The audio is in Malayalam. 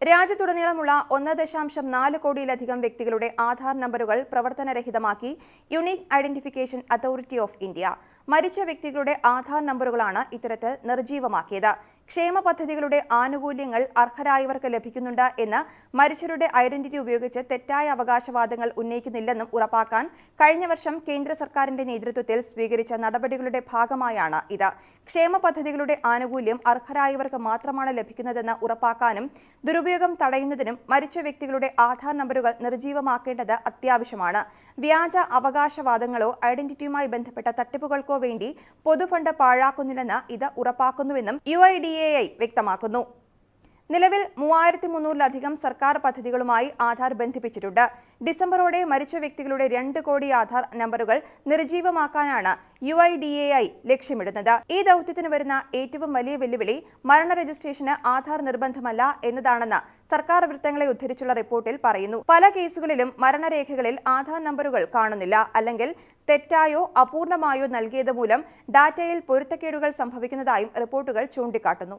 രാജ്യത്തുടനീളമുള്ള ഒന്ന് ദശാംശം നാല് കോടിയിലധികം വ്യക്തികളുടെ ആധാർ നമ്പറുകൾ പ്രവർത്തനരഹിതമാക്കി unique identification authority of India. മരിച്ച വ്യക്തികളുടെ ആധാർ നമ്പറുകളാണ് ഇത്തരത്തിൽ നിർജീവമാക്കിയത് ക്ഷേമ പദ്ധതികളുടെ ആനുകൂല്യങ്ങൾ അർഹരായവർക്ക് ലഭിക്കുന്നുണ്ട് എന്ന് മരിച്ചവരുടെ ഐഡന്റിറ്റി ഉപയോഗിച്ച് തെറ്റായ അവകാശവാദങ്ങൾ ഉന്നയിക്കുന്നില്ലെന്നും ഉറപ്പാക്കാൻ കഴിഞ്ഞ വർഷം കേന്ദ്ര സർക്കാരിന്റെ നേതൃത്വത്തിൽ സ്വീകരിച്ച നടപടികളുടെ ഭാഗമായാണ് ഇത്. ക്ഷേമ പദ്ധതികളുടെ ആനുകൂല്യം അർഹരായവർക്ക് മാത്രമാണ് ലഭിക്കുന്നതെന്ന് ഉറപ്പാക്കാനും ദുരുപയോഗം തടയുന്നതിനും മരിച്ച വ്യക്തികളുടെ ആധാർ നമ്പറുകൾ നിർജീവമാക്കേണ്ടത് അത്യാവശ്യമാണ്. വ്യാജ അവകാശവാദങ്ങളോ ഐഡന്റിറ്റിയുമായി ബന്ധപ്പെട്ട തട്ടിപ്പുകൾക്കോ വേണ്ടി പൊതുഫണ്ട് പാഴാക്കുന്നില്ലെന്ന് ഇത് ഉറപ്പാക്കുന്നുവെന്നും യു വ്യക്തമാക്കുന്നു. നിലവിൽ മൂവായിരത്തി മുന്നൂറിലധികം സർക്കാർ പദ്ധതികളുമായി ആധാർ ബന്ധിപ്പിച്ചിട്ടുണ്ട്. ഡിസംബറോടെ മരിച്ച വ്യക്തികളുടെ രണ്ട് കോടി ആധാർ നമ്പറുകൾ നിർജീവമാക്കാനാണ് U I D A I ലക്ഷ്യമിടുന്നത്. ഈ ദൗത്യത്തിന് വരുന്ന ഏറ്റവും വലിയ വെല്ലുവിളി മരണ രജിസ്ട്രേഷന് ആധാർ നിർബന്ധമല്ല എന്നതാണെന്ന് സർക്കാർ വൃത്തങ്ങളെ ഉദ്ധരിച്ചുള്ള റിപ്പോർട്ടിൽ പറയുന്നു. പല കേസുകളിലും മരണരേഖകളിൽ ആധാർ നമ്പറുകൾ കാണുന്നില്ല. അല്ലെങ്കിൽ തെറ്റായോ അപൂർണമായോ നൽകിയത് മൂലം ഡാറ്റയിൽ പൊരുത്തക്കേടുകൾ സംഭവിക്കുന്നതായും റിപ്പോർട്ടുകൾ ചൂണ്ടിക്കാട്ടുന്നു.